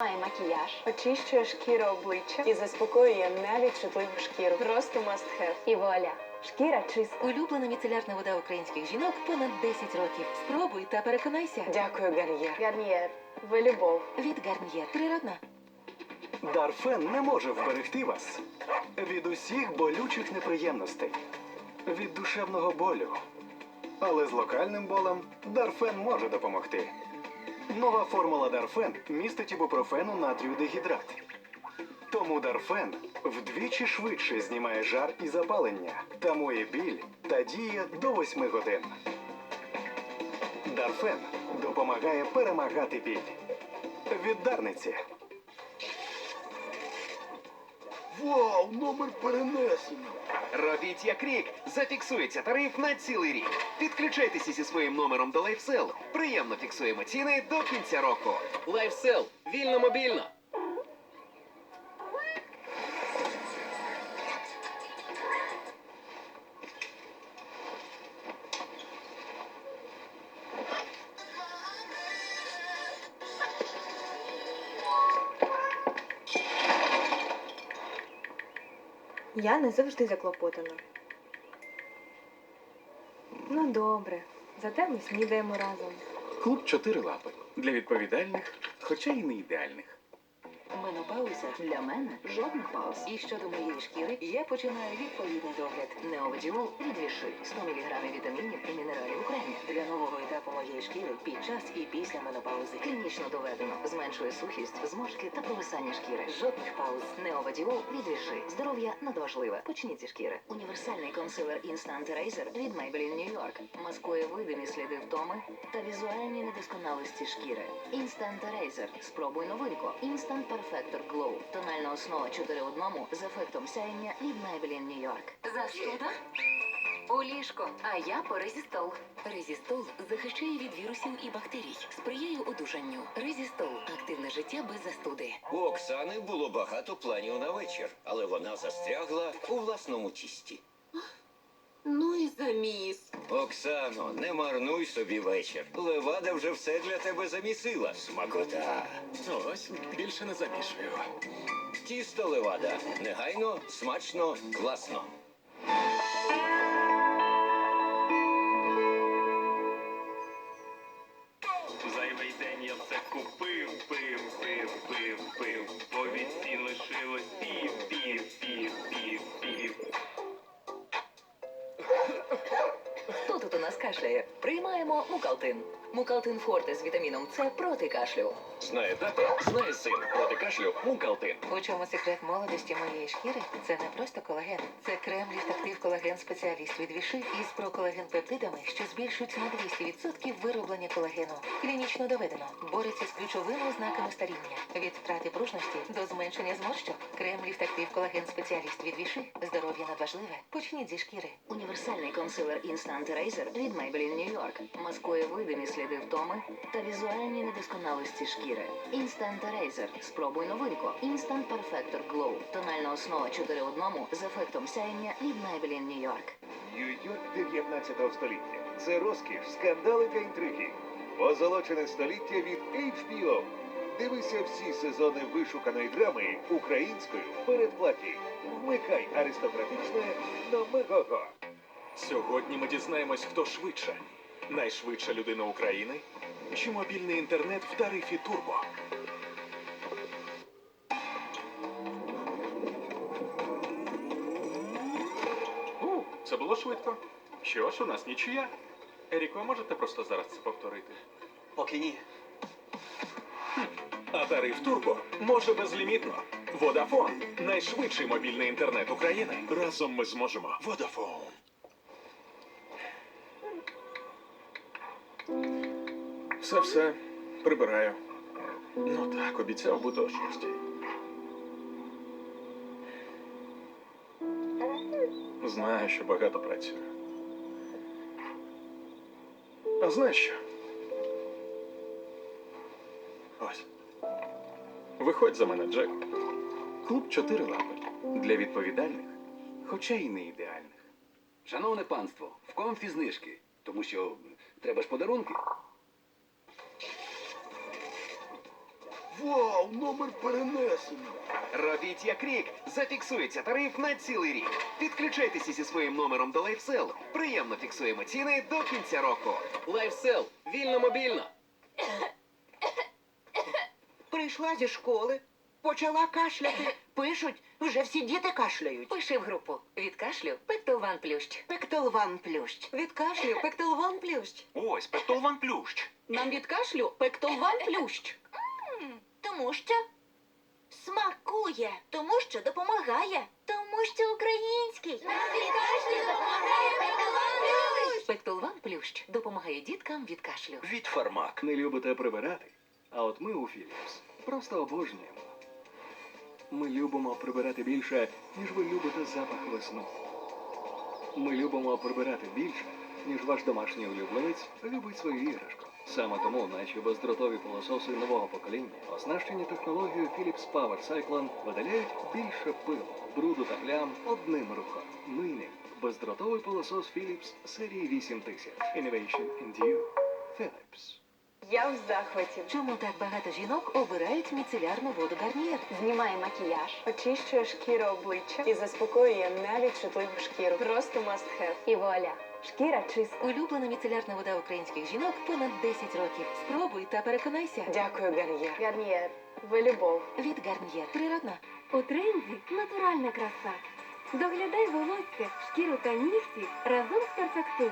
Має макіяж Очищує шкіру обличчя і заспокоює навіть чутливу шкіру. Просто must have. і вуаля. Шкіра чиста. Улюблена міцелярна вода українських жінок понад 10 років. Спробуй та переконайся. Дякую, Гар'єр. Гарнієр. Ви любов. Від Гарнієр. Природна. Дарфен не може вберегти вас від усіх болючих неприємностей, від душевного болю. Але з локальним болем Дарфен може допомогти. Нова формула Дарфен містить ібупрофену натрію дегідрат. Тому Дарфен вдвічі швидше знімає жар і запалення, тамує біль та діє до 8 годин. Дарфен допомагає перемагати біль. Від Дарниці. Вау, номер перенесено. Робіть як рік. Зафіксується тариф на цілий рік. Підключайтеся зі своїм номером до LifeSell. Приємно фіксуємо ціни до кінця року. LifeSell. Вільно мобільно. Я не завжди заклопотана. Ну добре. Зате ми снідаємо разом. Клуб чотири лапи для відповідальних, хоча й не ідеальних. Менопауза для мене жодних пауз. І щодо моєї шкіри, я починаю відповідний догляд. Неовидіол від Віши. 100 мг вітамінів і мінералів окремі. Для нового етапу моєї шкіри під час і після менопаузи. Клінічно доведено. Зменшує сухість, зморшки та провисання шкіри. Жодних пауз. Неовидіол від Віши. Здоров'я надважливе. Почніть зі шкіри. Універсальний консилер Instant Eraser від Maybelline New York. Маскує видимі сліди втоми та візуальні недосконалості шкіри. Instant Eraser. Спробуй новинку. Instant Perfector Glow. Тональна основа 4 в одному з ефектом сяєння від Maybelline New York. Застуда? У ліжко, а я по резістол. Резістол захищає від вірусів і бактерій, сприяє одужанню. Резістол активне життя без застуди. У Оксани було багато планів на вечір, але вона застрягла у власному тісті. Ну і заміс. Оксано, не марнуй собі вечір. Левада вже все для тебе замісила. Смакота. Ось більше не замішую. Тісто левада. Негайно, смачно, класно. У нас кашляє? Приймаємо мукалтин. Мукалтин Форте з вітаміном С проти кашлю. Знає тато, знає син. Проти кашлю мукалтин. У чому секрет молодості моєї шкіри? Це не просто колаген. Це крем ліфтактив колаген спеціаліст від Віши із проколаген пептидами, що збільшують на 200% вироблення колагену. Клінічно доведено. Бореться з ключовими ознаками старіння. Від втрати пружності до зменшення зморщок. Крем ліфтактив колаген спеціаліст від Віши. Здоров'я надважливе. Почніть зі шкіри. Універсальний консилер Instant Eraser від Maybelline New York. Маскує видимі сліди втоми та візуальні недосконалості шкіри. Instant Eraser. Спробуй новинку. Instant Perfector Glow. Тональна основа 4 в одному з ефектом сяєння від Maybelline New York. Нью-Йорк 19 століття. Це розкіш, скандали та інтриги. Позолочене століття від HBO. Дивися всі сезони вишуканої драми українською в передплаті. Вмикай аристократичне на Мегого. Сьогодні ми дізнаємось, хто швидше. Найшвидша людина України чи мобільний інтернет в тарифі Турбо. У, це було швидко. Що ж, у нас нічия. Еріко, можете просто зараз це повторити? Поки ні. А тариф Турбо може безлімітно. Водафон найшвидший мобільний інтернет України. Разом ми зможемо. Водафон. Все все прибираю. Ну так, обіцяв бути о шостій. Знаю, що багато працюю. А знаєш що? Ось. Виходь за мене, Джек. Клуб чотири лапи. Для відповідальних, хоча й не ідеальних. Шановне панство, в комфі знижки. Тому що треба ж подарунки. Вау, номер перенесено. Робіть як рік. Зафіксується тариф на цілий рік. Підключайтеся зі своїм номером до LifeSell. Приємно фіксуємо ціни до кінця року. Лайфсел, вільно мобільно. Прийшла зі школи, почала кашляти. Пишуть, вже всі діти кашляють. Пиши в групу. Від кашлю Пектолван Плющ. Пектолван плющ. Від кашлю пектолван плющ. Ось, Пектолван Плющ. Нам від кашлю пектолван плющ. Тому що смакує, тому що допомагає, тому що український. Від кашлю допомагає Пектолван Пектолван Плющ допомагає діткам від кашлю. Від Фармак. Не любите прибирати? А от ми у Філіпс просто обожнюємо. Ми любимо прибирати більше, ніж ви любите запах весни. Ми любимо прибирати більше, ніж ваш домашній улюбленець любить свою іграшку. Саме тому наші бездротові пилососи нового покоління, оснащені технологією Philips Power Cyclone, видаляють більше пилу, бруду та плям одним рухом. Нині бездротовий пилосос Philips серії 8000. Innovation in you. Philips. Я в захваті. Чому так багато жінок обирають міцелярну воду Гарнієр? Знімає макіяж. Очищує шкіру обличчя і заспокоює навіть чутливу шкіру. Просто must have. І вуаля. Шкіра чиста. Улюблена міцелярна вода українських жінок понад 10 років. Спробуй та переконайся. Дякую, Гар'єр. Гарнієр. Ви любов. Від Гарнієр. Природна. У тренді натуральна краса. Доглядай волосся, шкіру та нігті разом з перфектил.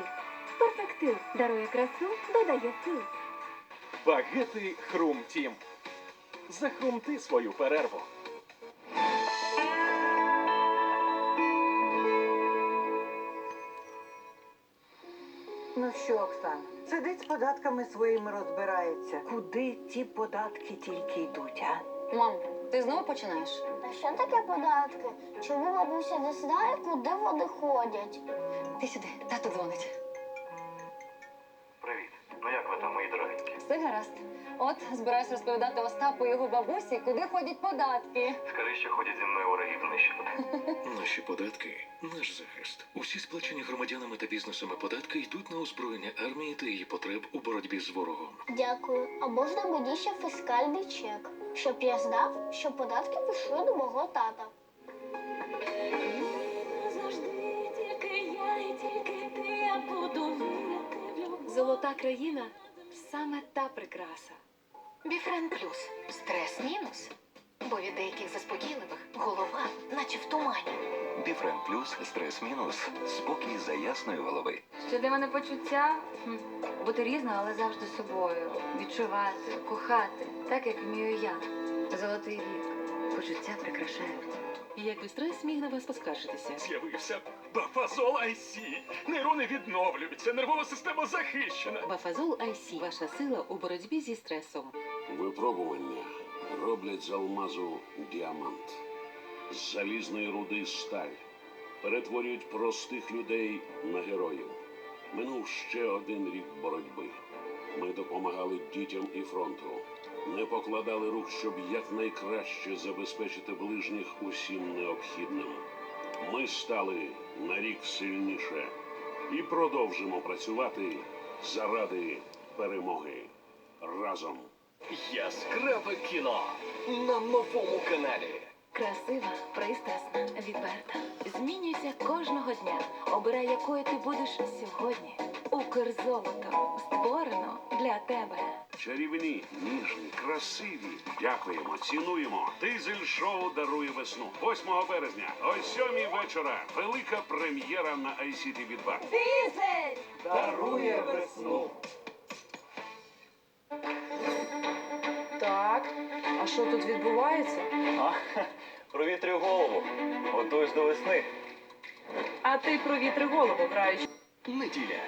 Перфектил дарує красу, додає сил. Багети Хрум Тім. Захрумти свою перерву. Податками своїми розбирається. Куди ті податки тільки йдуть, а? Мам, ти знову починаєш? А що таке податки? Чому бабуся не знає, куди вони ходять? Ти сюди, тато дзвонить. Привіт. Ну як ви там, мої дорогенькі? Все гаразд. От збираюсь розповідати Остапу і його бабусі, куди ходять податки. Скажи, що ходять зі мною вороги знищувати. Наші податки наш захист. Усі сплачені громадянами та бізнесами податки йдуть на озброєння армії та її потреб у боротьбі з ворогом. Дякую. А можна мені ще фіскальний чек, щоб я знав, що податки пішли до мого тата. Завжди тільки я і тільки ти, я буду вірити в любов. Золота країна саме та прикраса. Біфрен плюс. Стрес мінус. Бо від деяких заспокійливих голова, наче в тумані. Біфрен плюс стрес мінус. Спокій за ясної голови. Що для мене почуття? Хм. Бути різною, але завжди собою. Відчувати, кохати, так як вмію я. Золотий вік. Почуття прикрашають. Якби стрес міг на вас поскаржитися. З'явився Бафазол IC. Нейрони відновлюються, нервова система захищена. Бафазол IC – ваша сила у боротьбі зі стресом. Випробування роблять з алмазу діамант, з залізної руди сталь, перетворюють простих людей на героїв. Минув ще один рік боротьби. Ми допомагали дітям і фронту, не покладали рук, щоб якнайкраще забезпечити ближніх усім необхідним. Ми стали на рік сильніше і продовжимо працювати заради перемоги разом. Яскраве кіно на новому каналі. Красива, пристрасна, відверта. Змінюйся кожного дня. Обирай, якою ти будеш сьогодні. Укрзолото створено для тебе. Чарівні, ніжні, красиві. Дякуємо, цінуємо. Дизель шоу дарує весну. 8 березня о 7 вечора. Велика прем'єра на ICTV 2 Дизель! Дарує весну. Так, а що тут відбувається? Провітрю голову. Готуюсь до весни. А ти провітри голову, граючи. Неділя.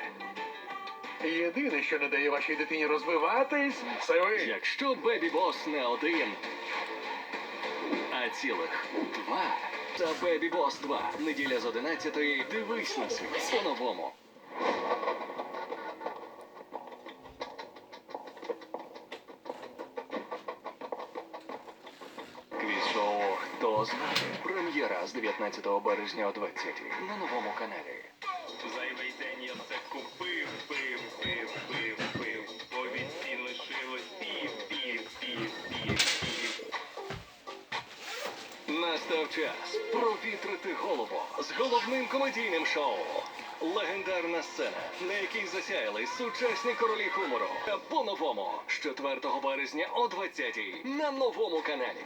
Єдине, що не дає вашій дитині розвиватись, це ви. Якщо Бебі Бос не один, а цілих два. Та Бебі Бос 2. Неділя з 11 Дивись на світ по-новому. «Хто? Прем'єра з 19 березня о 20 на новому каналі. Зайвий день я все купив, пив, пив, пив, пив. Бо від лишилось пів, пів, пів, пів, пів. Настав час провітрити голову з головним комедійним шоу. Легендарна сцена, на якій засяяли сучасні королі хумору. По-новому з 4 березня о 20-й на новому каналі.